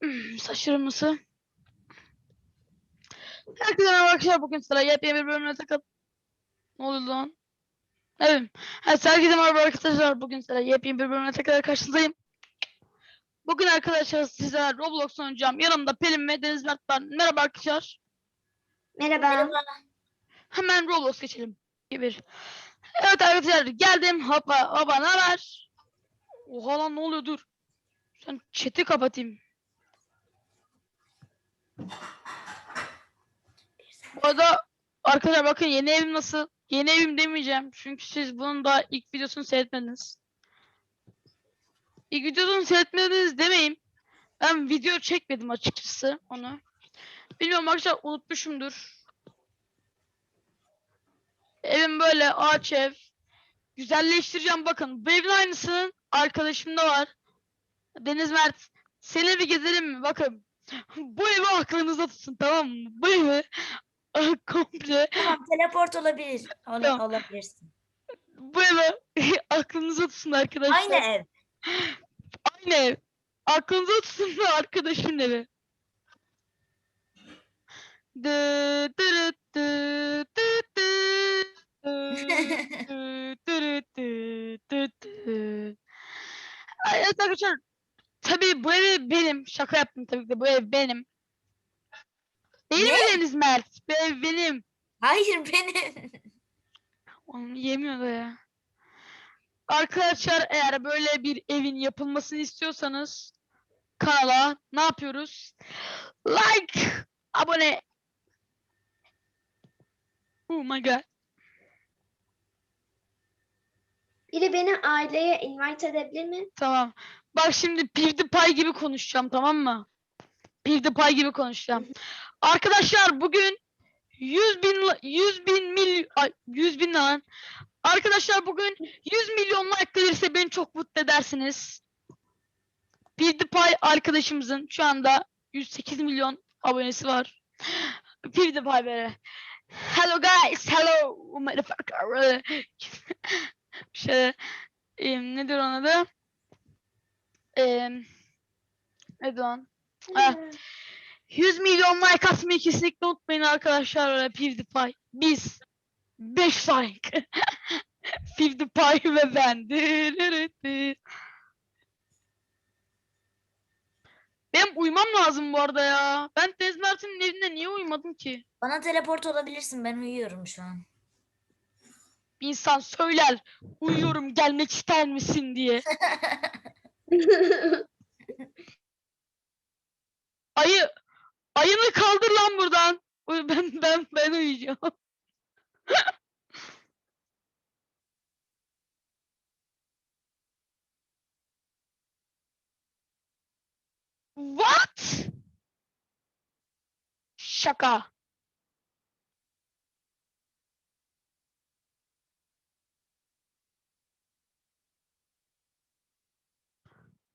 Şaşırması. Herkese merhaba arkadaşlar. Bugün sıra yepyeni bir bölümle takıl. Ne oluyor lan? Evet. Evet, herkese merhaba arkadaşlar. Bugün sıra yepyeni bir bölümle tekrar karşınızdayım. Bugün arkadaşlar size Roblox oynayacağım. Yanımda Pelin ve Deniz Mert var. Merhaba arkadaşlar. Merhaba. Hemen Roblox geçelim. Bir. Evet arkadaşlar geldim. Hopa hopa ne haber? Oha lan ne oluyor dur. Sen chat'i kapatayım. Bu arada arkadaşlar bakın yeni evim nasıl? Yeni evim demeyeceğim. Çünkü siz bunun daha ilk videosunu seyretmediniz. İlk videosunu seyretmediniz demeyin. Ben video çekmedim açıkçası onu. Bilmiyorum arkadaşlar unutmuşumdur. Evim böyle ağaç ev. Güzelleştireceğim bakın. Bu evin aynısının arkadaşımda var. Deniz Mert. Seni bir gezelim mi? Bakın. Bu evi aklınıza tutun tamam mı? Bu evi e, komple Tamam teleport olabilir. Ol- Tamam. Olabilirsin. bu evi aklınıza tutun arkadaşlar. Aynı ev. Aynı ev. Aklınıza tutun arkadaşın evi. Dı dırı dı dı dı dı dı dırı dı dı dı. Ay, Arkadaşlar Tabii bu ev benim. Şaka yaptım tabii ki de bu ev benim. Değil mi Ne? Deniz Mert? Bu ev benim. Hayır benim. Onu yemiyor da ya. Arkadaşlar eğer böyle bir evin yapılmasını istiyorsanız kanala ne yapıyoruz? Like, abone. Oh my god. Biri beni aileye invite edebilir mi? Tamam. Bak şimdi PewDiePie gibi konuşacağım tamam mı? PewDiePie gibi konuşacağım. Arkadaşlar bugün 100 bin la- 100 bin mil ay, 100 bin lan. Arkadaşlar bugün 100 milyon like gelirse beni çok mutlu edersiniz. PewDiePie arkadaşımızın şu anda 108 milyon abonesi var. PewDiePie böyle. Hello guys, hello motherfucker. şey, nedir onun adı? Em, nedir lan? Ah, 100 milyon like atmayı kesinlikle unutmayın arkadaşlar PewDiePie. Biz 5 like. PewDiePie ve ben. Benim uyumam lazım bu arada ya. Ben Mert'in evinde niye uyumadım ki? Bana teleport olabilirsin. Ben uyuyorum şu an. Bir insan söyler uyuyorum gelmek ister misin diye. Ayı ayını kaldır lan buradan. Ben ben ben uyuyacağım. What? Şaka.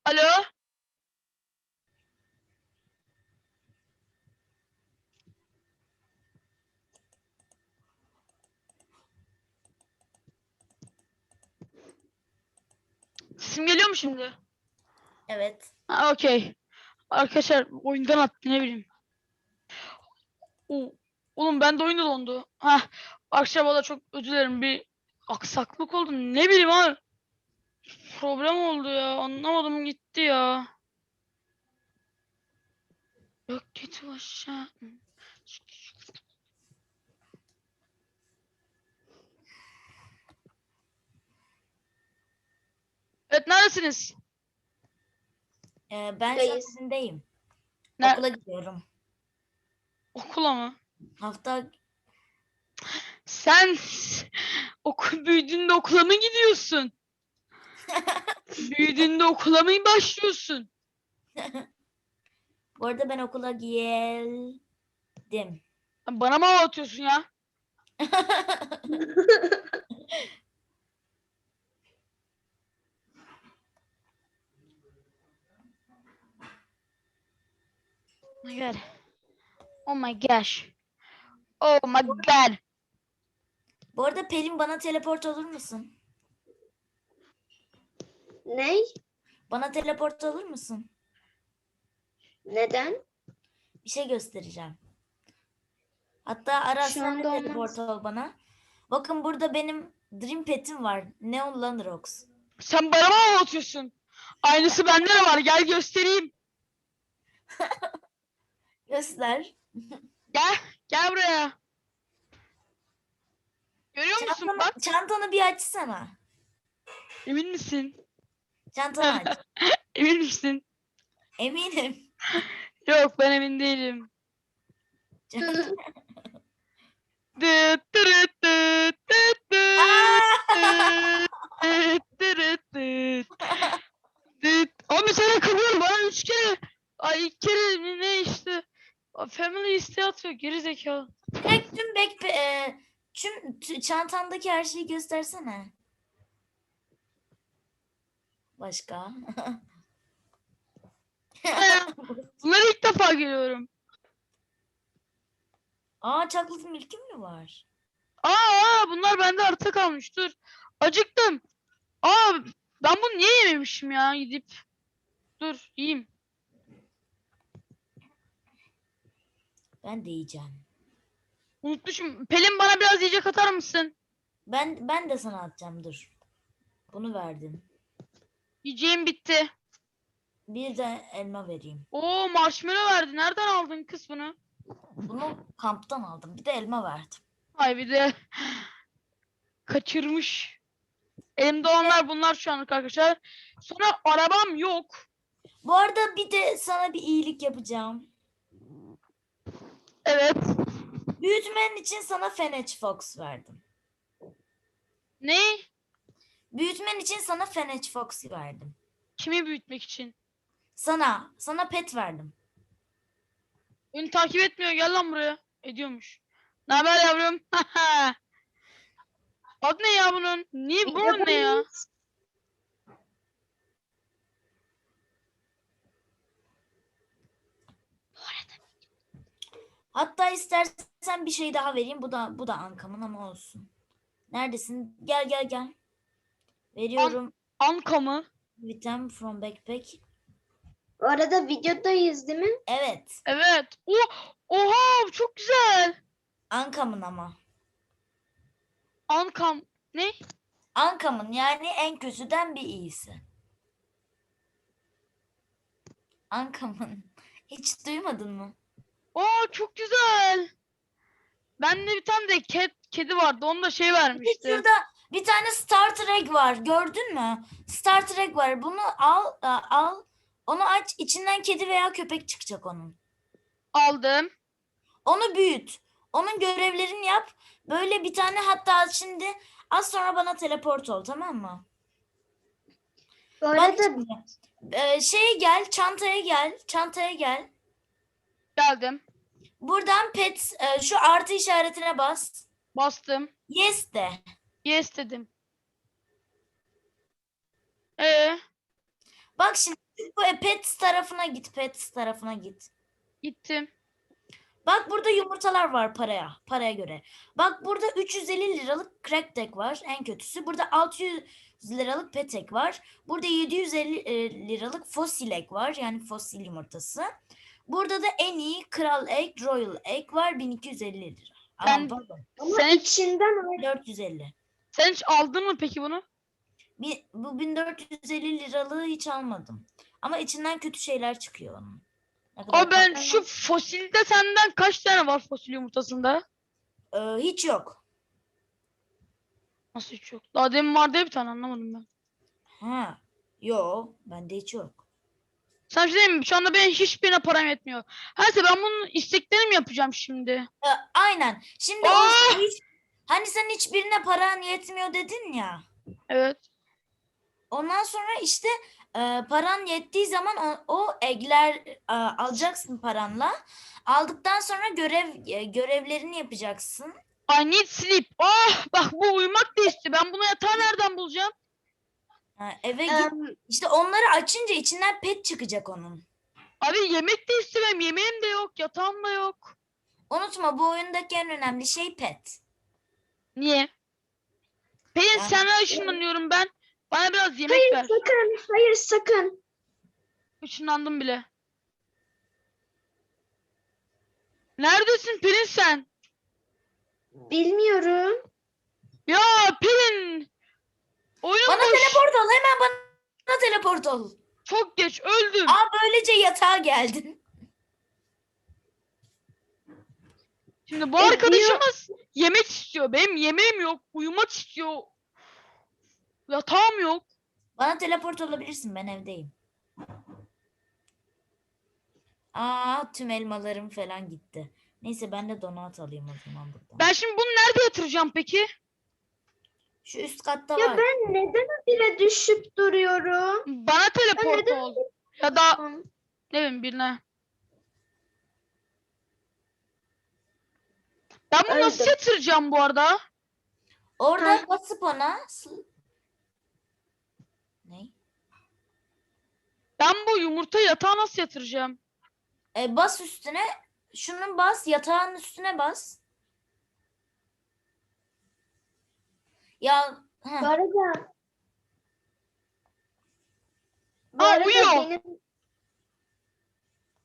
Alo? Sesim geliyor mu şimdi? Evet. Ha, okey. Arkadaşlar oyundan attı ne bileyim. O, oğlum ben de oyunda dondu. Ha, akşam valla çok özür dilerim bir aksaklık oldu. Ne bileyim abi. Problem oldu ya. Anlamadım gitti ya. Yok git aşağı. Evet neredesiniz? Ee, ben şu an Buradayız. izindeyim. Ne- Okula gidiyorum. Okula mı? Hafta Sen okul büyüdüğünde okula mı gidiyorsun? büyüdüğünde okula mı başlıyorsun? bu arada ben okula geldim. Bana mı hava atıyorsun ya? my god. Oh my gosh. Oh my god. Bu arada Pelin bana teleport olur musun? Ney? Bana teleport olur musun? Neden? Bir şey göstereceğim. Hatta ara Şu sen anda de olmaz. teleport ol bana. Bakın burada benim Dream Pet'im var. Neon Lanrox. Sen bana mı anlatıyorsun? Aynısı bende de var. Gel göstereyim. Göster. Gel. Gel buraya. Görüyor musun? Çantanı, Bak. çantanı bir açsana. Emin misin? Çantanı aç. Emin misin? Eminim. Yok ben emin değilim. Çantanı- Dıt dırıt dıt dıt dıt. Aa! Dıt dırıt dıt. Dıt. Abi sana kırıyorum bana üç kere. Ay iki kere mi ne işte. Family isteği atıyor geri zekalı. Direkt tüm backpa- e, tüm t- çantandaki her şeyi göstersene. Başka? Bunları ilk defa görüyorum. Aa chocolate milk'im mi var? Aa, aa bunlar bende arta kalmış dur. Acıktım. Aa ben bunu niye yememişim ya gidip. Dur yiyeyim. Ben de yiyeceğim. Unutmuşum. Pelin bana biraz yiyecek atar mısın? Ben ben de sana atacağım dur. Bunu verdim. Yiyeceğim bitti. Bir de elma vereyim. Oo marshmallow verdi. Nereden aldın kız bunu? Bunu kamptan aldım. Bir de elma verdim. Ay bir de kaçırmış. Elimde olanlar bunlar şu anlık arkadaşlar. Sonra arabam yok. Bu arada bir de sana bir iyilik yapacağım. Evet. Büyütmen için sana Fenech Fox verdim. Ne? Büyütmen için sana Fenech Fox verdim. Kimi büyütmek için? Sana, sana pet verdim. Beni takip etmiyor. Gel lan buraya. Ediyormuş. Ne haber yavrum? Adı ne ya bunun? Niye bunun ne ya? Hatta istersen bir şey daha vereyim. Bu da bu da Ankam'ın ama olsun. Neredesin? Gel gel gel. Veriyorum. Anka mı? Item from backpack. Bu arada videodayız değil mi? Evet. Evet. O, oha çok güzel. Ankam'ın ama. Ankam. Ne? Ankam'ın yani en kötüden bir iyisi. Ankam'ın. Hiç duymadın mı? Aa çok güzel. Bende bir tane de ket, kedi vardı. Onu da şey vermişti. şurada bir tane Starter Egg var. Gördün mü? Starter Egg var. Bunu al, e, al. Onu aç. İçinden kedi veya köpek çıkacak onun. Aldım. Onu büyüt. Onun görevlerini yap. Böyle bir tane hatta şimdi az sonra bana teleport ol tamam mı? Bu Bak arada şimdi, e, şeye gel, çantaya gel, çantaya gel. Geldim. Buradan pet e, şu artı işaretine bas. Bastım. Yes de. Yes dedim. Ee, Bak şimdi bu e, pet tarafına git, pet tarafına git. gittim. Bak burada yumurtalar var paraya, paraya göre. Bak burada 350 liralık crack deck var en kötüsü. Burada 600 liralık pet egg var. Burada 750 e, liralık fosil egg var yani fosil yumurtası. Burada da en iyi kral egg, royal egg var 1250 lira. Aman Ben- pardon ama Sen- içinden 450. Sen hiç aldın mı peki bunu? Bir, bu 1450 liralığı hiç almadım. Ama içinden kötü şeyler çıkıyor onun. Ne kadar Abi ben tatlı. şu fosilde senden kaç tane var fosil yumurtasında? Ee, hiç yok. Nasıl hiç yok? Daha demin vardı ya bir tane anlamadım ben. Ha. Yo, bende hiç yok. Sen şey diyeyim mi? Şu anda benim hiçbirine param yetmiyor. Her sefer ben bunun isteklerini yapacağım şimdi. Ee, aynen. Şimdi o Ah! hiç, hani sen hiçbirine paran yetmiyor dedin ya. Evet. Ondan sonra işte e, paran yettiği zaman o, o egler e, alacaksın paranla. Aldıktan sonra görev e, görevlerini yapacaksın. I need sleep. Ah bak bu uyumak da istiyor. Ben buna yatağı nereden bulacağım? Ha, eve git. em, İşte onları açınca içinden pet çıkacak onun. Abi yemek de istiyorum. Yemeğim de yok. Yatağım da yok. Unutma bu oyundaki en önemli şey pet. Niye? Pelin Yani- sana ışınlanıyorum ben. Bana biraz yemek hayır ver. sakın, hayır sakın. Işınlandım bile. Neredesin Pelin sen? Bilmiyorum. Ya Pelin. Oyun Bana boş. teleport ol. Hemen bana teleport ol. Çok geç öldüm. Aa böylece yatağa geldin. Şimdi bu E, arkadaşımız yemek istiyor. Benim yemeğim yok. Uyumak istiyor. Yatağım yok. Bana teleport olabilirsin. Ben evdeyim. Aa tüm elmalarım falan gitti. Neyse ben de donat alayım o zaman buradan. Ben şimdi bunu nerede yatıracağım peki? Şu üst katta Ya var. ben neden bire düşüp duruyorum? Bana teleport neden- ol. Ya da ne bileyim birine. Ben bunu nasıl Öldüm. yatıracağım bu arada? Orada Ha. basıp ona sı- ne? Ben bu yumurta yatağa nasıl yatıracağım? E, bas üstüne. Şunun bas. Yatağın üstüne bas. Ya Bu heh, arada bu Aa, arada uyuyor. benim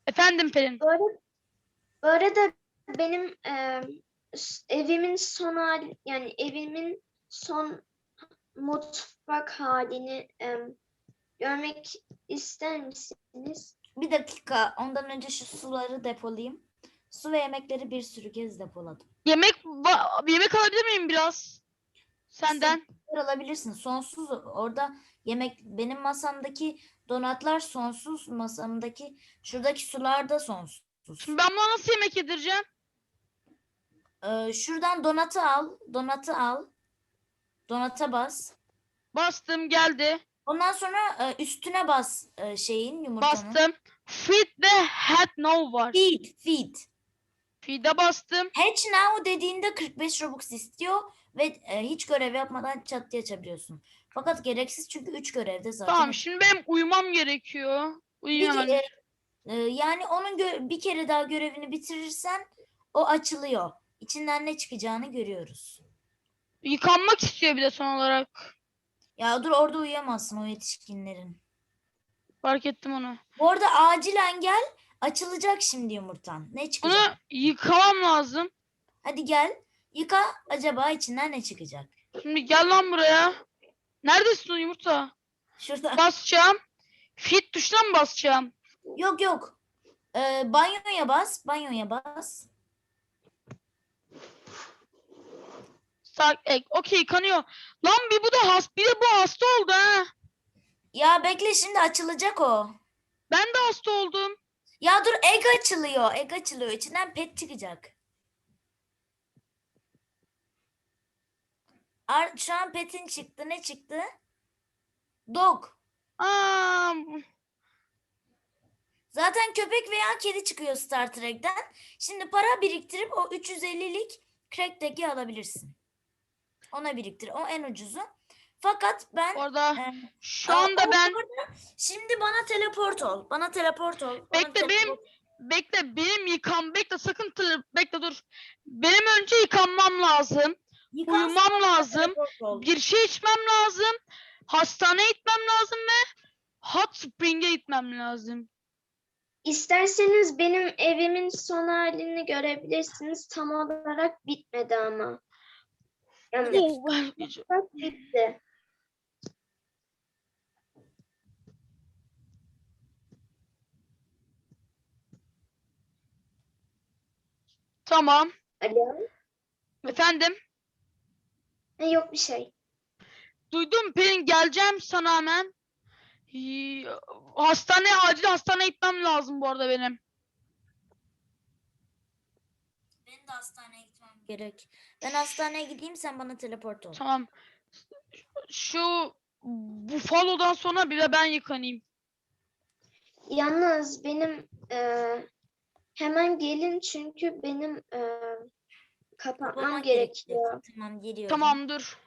Efendim Pelin. bu arada, bu arada benim e, s- evimin son hali yani evimin son mutfak halini e, görmek ister misiniz? bir dakika. Ondan önce şu suları depolayayım. Su ve yemekleri bir sürü kez depoladım. Yemek va- yemek alabilir miyim biraz? Senden. Yer alabilirsin. Sonsuz orada yemek benim masamdaki donatlar sonsuz masamdaki şuradaki sular da sonsuz. Şimdi ben buna nasıl yemek yedireceğim? Ee, şuradan donatı al. Donatı al. Donata bas. Bastım geldi. Ondan sonra e, üstüne bas e, şeyin yumurtanın. Bastım. Feed ve had no var. Feed, feed. Feed'e bastım. Hatch now dediğinde 45 Robux istiyor ve e, hiç görev yapmadan çat diye açabiliyorsun. Fakat gereksiz çünkü 3 görevde zaten. Tamam şimdi benim uyumam gerekiyor. Bir hemen. e, e, yani onun gö- bir kere daha görevini bitirirsen o açılıyor. İçinden ne çıkacağını görüyoruz. Yıkanmak istiyor bir de son olarak. Ya dur orada uyuyamazsın o yetişkinlerin. Fark ettim onu. Bu arada acilen gel. Açılacak şimdi yumurtan. Ne çıkacak? Bunu yıkamam lazım. Hadi gel. Yıka. Acaba içinden ne çıkacak? Şimdi gel lan buraya. Neredesin o yumurta? Şurada. Basacağım. Feed tuşuna mı basacağım? Yok yok. Ee, banyoya bas. Banyoya bas. Sağ, e, okey yıkanıyor. Lan bir bu da has, bir de bu hasta oldu ha. Ya bekle şimdi açılacak o. Ben de hasta oldum. Ya dur egg açılıyor. Egg açılıyor. İçinden pet çıkacak. Ar şu an petin çıktı. Ne çıktı? Dog. Aa, Zaten köpek veya kedi çıkıyor Star Trek'ten. Şimdi para biriktirip o 350'lik crack tag'i alabilirsin. Ona biriktir. O en ucuzu. Fakat ben orada e, şu anda o ben orada- şimdi bana teleport ol. Bana teleport ol. Bana Bekle, benim- teleport- bekle benim yıkan bekle sakın bekle dur. Benim önce yıkanmam lazım. Yıkan uyumam lazım. Bir şey içmem lazım. Hastaneye gitmem lazım ve hot spring'e gitmem lazım. İsterseniz benim evimin son halini görebilirsiniz. Tam olarak bitmedi ama. Yani bak bitti. tamam. Alo. Efendim. Ha, yok bir şey. Duydum Pelin geleceğim sana hemen. Ee, Hastaneye acil hastaneye gitmem lazım bu arada benim. Benim de hastaneye gitmem gerek. Ben hastaneye gideyim sen bana teleport ol. Tamam. Şu Buffalo'dan sonra bir de ben yıkanayım. Yalnız benim eee, hemen gelin çünkü benim eee, kapatmam Kapaman gerekiyor. Tamam geliyorum. Tamam dur.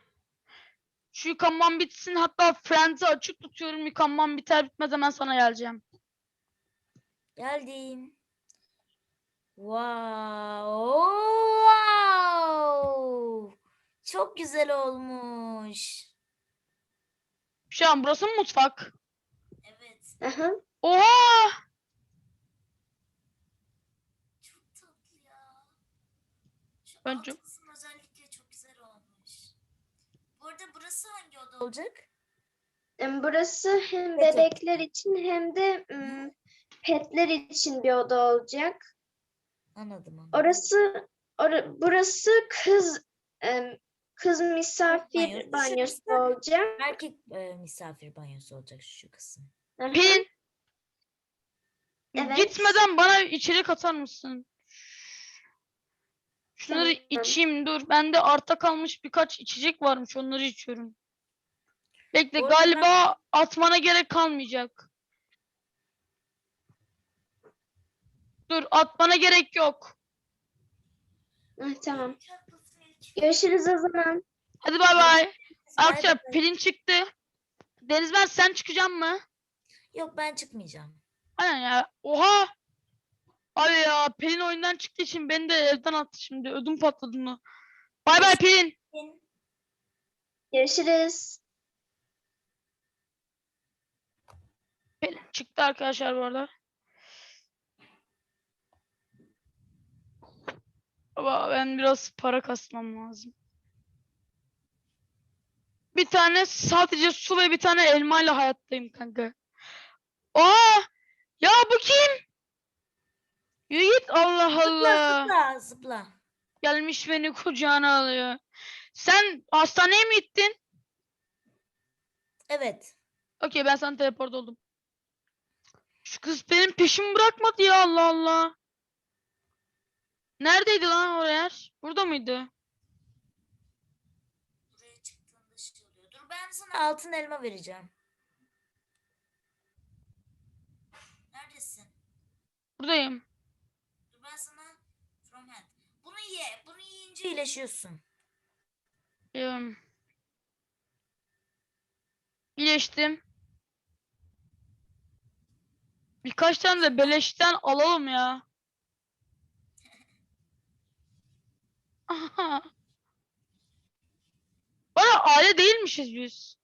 Şu yıkanmam bitsin. Hatta Friends'i açık tutuyorum. Yıkanmam biter bitmez hemen sana geleceğim. Geldim. Wow. Wow. Çok güzel olmuş. Şu an burası mı mutfak? Evet. Aha. Oha! Çok tatlı ya. Bence Alt kısım özellikle çok güzel olmuş. Bu arada burası hangi oda olacak? Em, Burası hem Evet. bebekler için hem de petler için bir oda olacak. Anladım anladım. Orası ora- burası kız em, kız misafir Banyo. banyosu Şurası- olacak. Erkek e, misafir banyosu olacak şu kısım. Hı hı. Pelin Evet. gitmeden bana içerik atar mısın? Şunları içeyim dur. Bende arta kalmış birkaç içecek varmış onları içiyorum. Bekle Bu arada ben- galiba atmana gerek kalmayacak. Dur atmana gerek yok. Tamam. Görüşürüz o zaman. Hadi bay bay. Arkadaşlar Nerede? Pelin çıktı. Deniz ben sen çıkacaksın mı? Yok ben çıkmayacağım. Aynen ya. Oha. Abi ya Pelin oyundan çıktığı için beni de evden attı şimdi. Ödüm patladı mı? Bay bay Pelin. Görüşürüz. Pelin çıktı arkadaşlar bu arada. Ama ben biraz para kasmam lazım. Bir tane sadece su ve bir tane elma ile hayattayım kanka. Aa! Ya bu kim? Yürü git Allah Zıpla Allah. zıpla zıpla. Gelmiş beni kucağına alıyor. Sen hastaneye mi gittin? Evet. Okey ben sana teleport oldum. Şu kız benim peşimi bırakmadı ya Allah Allah. Neredeydi lan o yer? Burada mıydı? Buraya çıktığında şey oluyor. Dur ben sana altın elma vereceğim. Neredesin? Buradayım. Dur ben sana from hand. Bunu ye. Yiyince iyileşiyorsun. Biliyorum. İyileştim. Birkaç tane de beleşten alalım ya. Aha. Bana aile değilmişiz biz.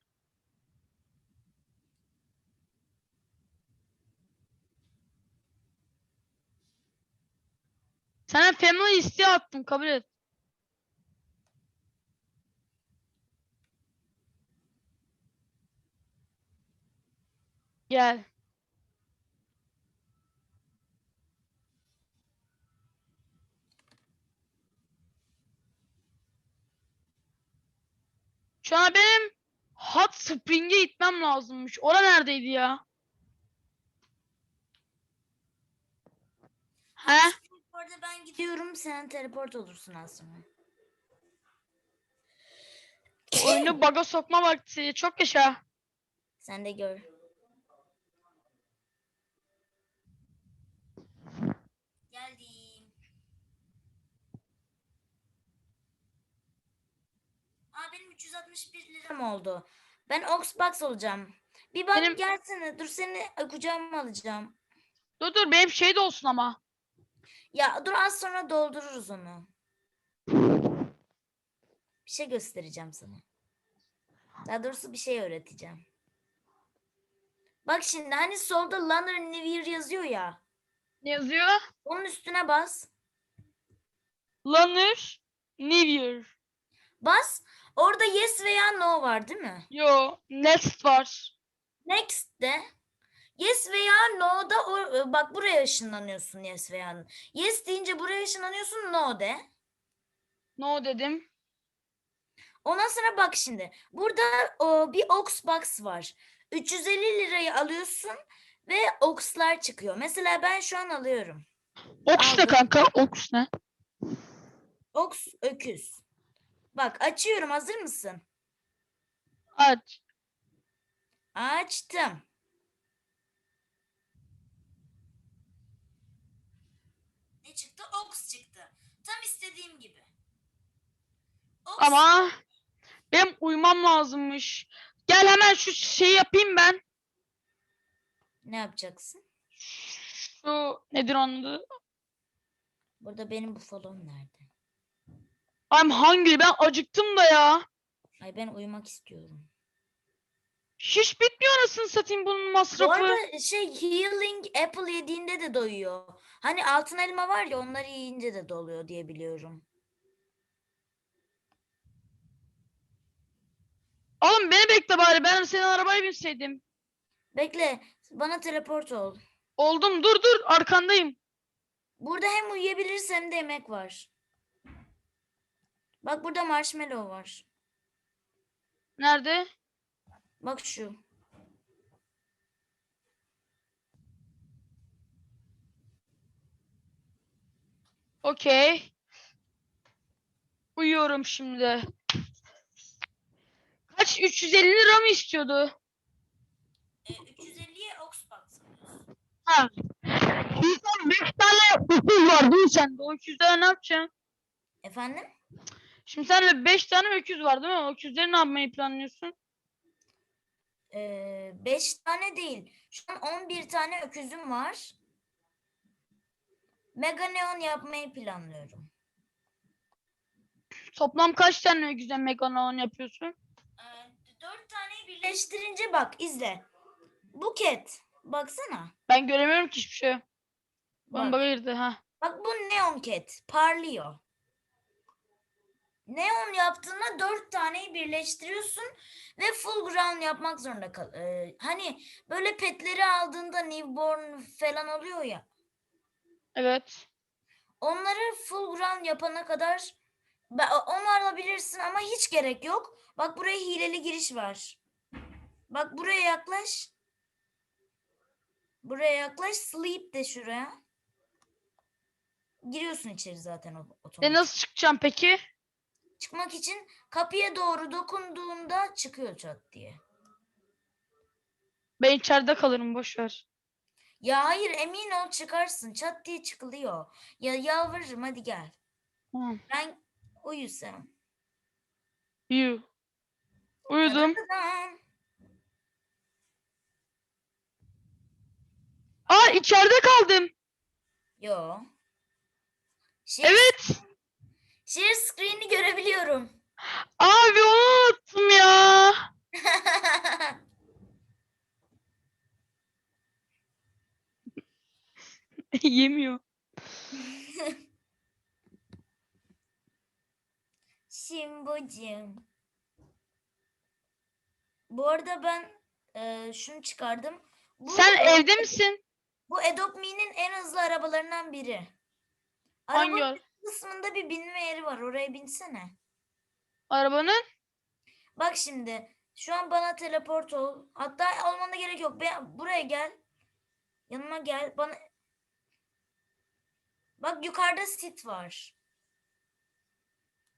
Sana family isteği attım kabul et. Gel. Şu an benim Hot Spring'e gitmem lazımmış. Ora neredeydi ya? He? Bu arada ben gidiyorum. Sen teleport olursun sonra. Oyunu baga sokma vakti. Çok yaşa. Sen de gör. Geldim. Aa benim 361 liram oldu. Ben Oxbox olacağım. Bir bak Benim- gelsene. Dur seni kucağıma alacağım. Dur dur benim şey de olsun ama. Ya dur az sonra doldururuz onu. Bir şey göstereceğim sana. Daha doğrusu bir şey öğreteceğim. Bak şimdi hani solda New Year yazıyor ya. Ne yazıyor? Onun üstüne bas. Lanır New Year. Bas. Orada yes veya no var değil mi? Yo, next var. Next de yes veya no da o, bak buraya ışınlanıyorsun yes veya no. Yes deyince buraya ışınlanıyorsun no de. No dedim. Ondan sonra bak şimdi. Burada o, bir ox box var. 350 lirayı alıyorsun ve oxlar çıkıyor. Mesela ben şu an alıyorum. Ox ne Aldım. kanka? Ox ne? Ox öküz. Bak açıyorum hazır mısın? Aç. Açtım. Ne çıktı? Ox çıktı. Tam istediğim gibi. Ox Ama benim uyumam lazımmış. Gel hemen şu şeyi yapayım ben. Ne yapacaksın? Şu nedir onun adı? Burada benim bu follow'um nerede? I'm hungry. Ben acıktım da ya. Ay ben uyumak istiyorum. Hiç bitmiyor anasını satayım bunun Bu masrafı. arada şey healing apple yediğinde de doyuyor. Hani altın elma var ya onları yiyince de doluyor diye biliyorum. Oğlum beni bekle bari. Ben senin arabaya binseydim. Bekle bana teleport ol. Oldum dur dur arkandayım. Burada hem uyuyabiliriz hem de yemek var. Bak burada marshmallow var. Nerede? Bak şu. Okey. Uyuyorum şimdi. Kaç? 350 lira mı istiyordu? E, 350'ye Oxbox Ha. Bir tane 5 tane öküz var değil mi sende? O öküzleri ne yapacaksın? Efendim? Şimdi sende 5 tane öküz var değil mi? Öküzleri ne yapmayı planlıyorsun? 5 tane değil. Şu an 11 tane öküzüm var. Mega neon yapmayı planlıyorum. Toplam kaç tane öküzden meganon yapıyorsun? Ee, 4 taneyi birleştirince bak izle. Buket. Baksana. Ben göremiyorum ki hiçbir şey. Bak. bakırdı ha. Bak bu neon cat. Parlıyor. Neon yaptığında dört taneyi birleştiriyorsun ve full ground yapmak zorunda kal. Ee, hani böyle petleri aldığında newborn falan oluyor ya. Evet. Onları full ground yapana kadar onu alabilirsin ama hiç gerek yok. Bak buraya hileli giriş var. Bak buraya yaklaş. Buraya yaklaş. Sleep de şuraya. Giriyorsun içeri zaten o E otomatik. nasıl çıkacağım peki? Çıkmak için kapıya doğru dokunduğunda çıkıyor çat diye. Ben içeride kalırım boş ver. Ya hayır emin ol çıkarsın. Çat diye çıkılıyor. Ya yalvarırım hadi gel. Tamam. Ben uyu sen. Yuh. Uyudum. Tadadam. Aa içeride kaldım. Yo. Share, Evet. Share screen'i görebiliyorum. Abi onu unuttum ya. Yemiyor. Şimbucum. Bu arada ben e, şunu çıkardım. Bu, Sen evde misin? Bu Adopt Me'nin en hızlı arabalarından biri. Hangi kısmında bir binme yeri var. Oraya binsene. arabanın? Bak şimdi. Şu an bana teleport ol. Hatta olmana gerek yok. Ben, buraya gel. Yanıma gel. Bana Bak yukarıda sit var.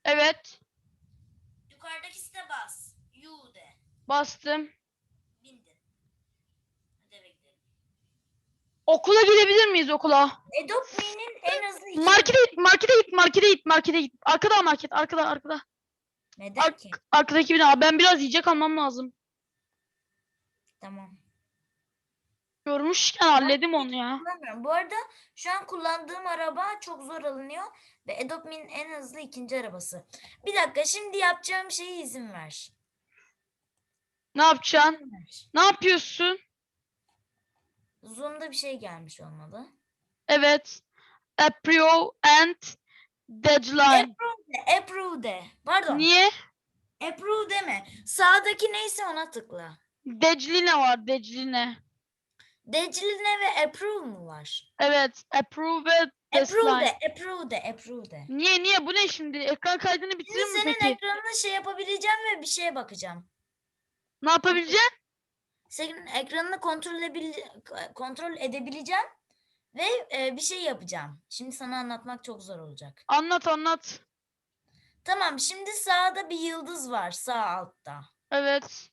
Evet. Yukarıdaki site bas. You de. Bastım. Bindin. Hadi eve gidelim. Okula gidebilir miyiz okula? Adopt Me'nin en hızlı iki... Markete git, markete git, markete git, markete git. Arkada market, arkada, arkada. Neden Ar- ki? Arkadaki bina. Ben biraz yiyecek almam lazım. Tamam. Görmüşken halledim onu ya. Kullanmıyorum. Bu arada şu an kullandığım araba çok zor alınıyor ve Adopt Me'nin en hızlı ikinci arabası. Bir dakika şimdi yapacağım şeye izin ver. Ne yapacaksın? Ne yapıyorsun? Zoom'da bir şey gelmiş olmalı. Evet. Aprio and deadline. Approve de, approve de. Pardon. Niye? Approve deme. Sağdaki neyse ona tıkla. Decline var, decline. Decline ve approve mu var? Evet. Approve ve Approve de, approve de, approve de. Niye niye bu ne şimdi? Ekran kaydını bitirir mi senin peki? ekranını şey yapabileceğim ve bir şeye bakacağım. Ne yapabileceksin? Senin ekranını kontrol, kontrol edebileceğim ve e, bir şey yapacağım. Şimdi sana anlatmak çok zor olacak. Anlat anlat. Tamam, şimdi sağda bir yıldız var sağ altta. Evet.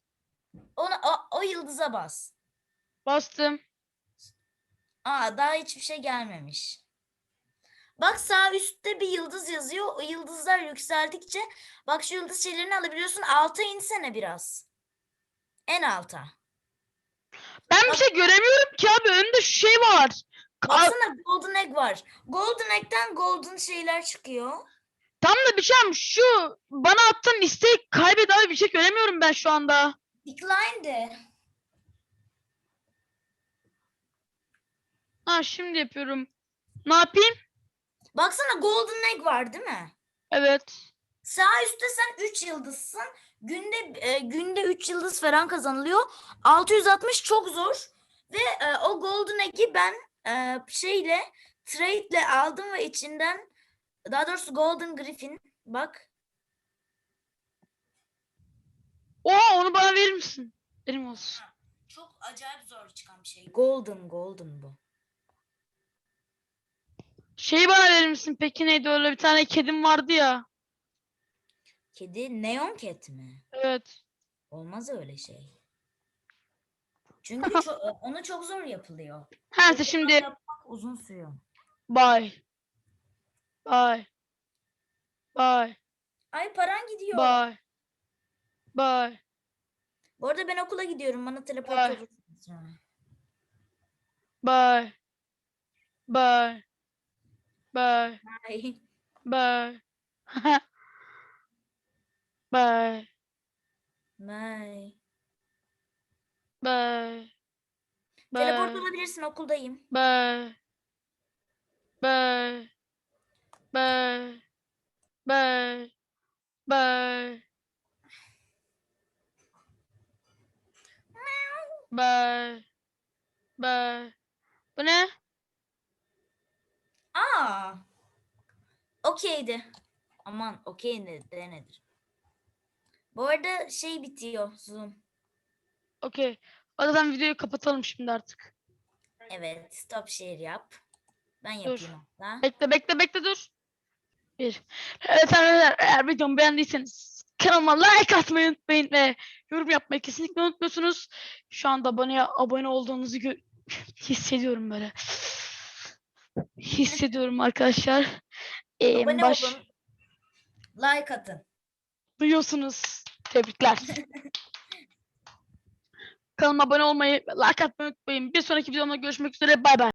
Ona o, o yıldıza bas. Bastım. Aa daha hiçbir şey gelmemiş. Bak sağ üstte bir yıldız yazıyor. O yıldızlar yükseldikçe bak şu yıldız şeylerini alabiliyorsun. Alta insene biraz. En alta. Ben bir şey göremiyorum ki abi. Önümde şu şey var. Ka- Baksana golden egg var. Golden egg'ten golden şeyler çıkıyor. Tam da bir şey ama şu bana attığın listeyi kaybet abi bir şey göremiyorum ben şu anda. Decline de. Ha şimdi yapıyorum. Ne yapayım? Baksana golden egg var değil mi? Evet. Sağ üstte sen 3 yıldızsın. Günde e, günde 3 yıldız falan kazanılıyor. 660 çok zor. Ve e, o Golden Egg'i ben e, şeyle trade'le aldım ve içinden daha doğrusu Golden Griffin bak Oo onu bana verir misin? Benim olsun. çok acayip zor çıkan bir şey. Golden Golden bu. Şeyi bana verir misin? Peki neydi öyle bir tane kedim vardı ya. Kedi Neon Cat mi? Evet. Olmaz öyle şey. Çünkü ço- onu çok zor yapılıyor. Onu şimdi yapmak uzun sürüyor. bye. Bye. Bye. Ay paran gidiyor. Bye. Bye. Bu arada ben okula gidiyorum. Bana teleport Ay. olursunuz sonra. Bye. Bye. Bye. Ay. Bye. Bye. Bye. Bye. Teleport Bye. olabilirsin okuldayım. Bye. Bye. Bye. Bye. Bye. Bye. Bye. Bu ne? Aa. Okeydi. Aman okey ne de nedir? Bu arada şey bitiyor Zoom. Okey. O zaman videoyu kapatalım şimdi artık. Evet stop share yap. Ben yapayım hatta. Bekle bekle bekle dur. Bir. Evet arkadaşlar eğer videomu beğendiyseniz kanalıma like atmayı unutmayın ve yorum yapmayı kesinlikle unutmuyorsunuz. Şu anda abone, abone olduğunuzu hissediyorum böyle. Hissediyorum arkadaşlar. Ee, Abone baş... olun. Like atın. Duyuyorsunuz. Tebrikler. Kanalıma abone olmayı, like atmayı unutmayın. Bir sonraki videomda görüşmek üzere. Bay bay.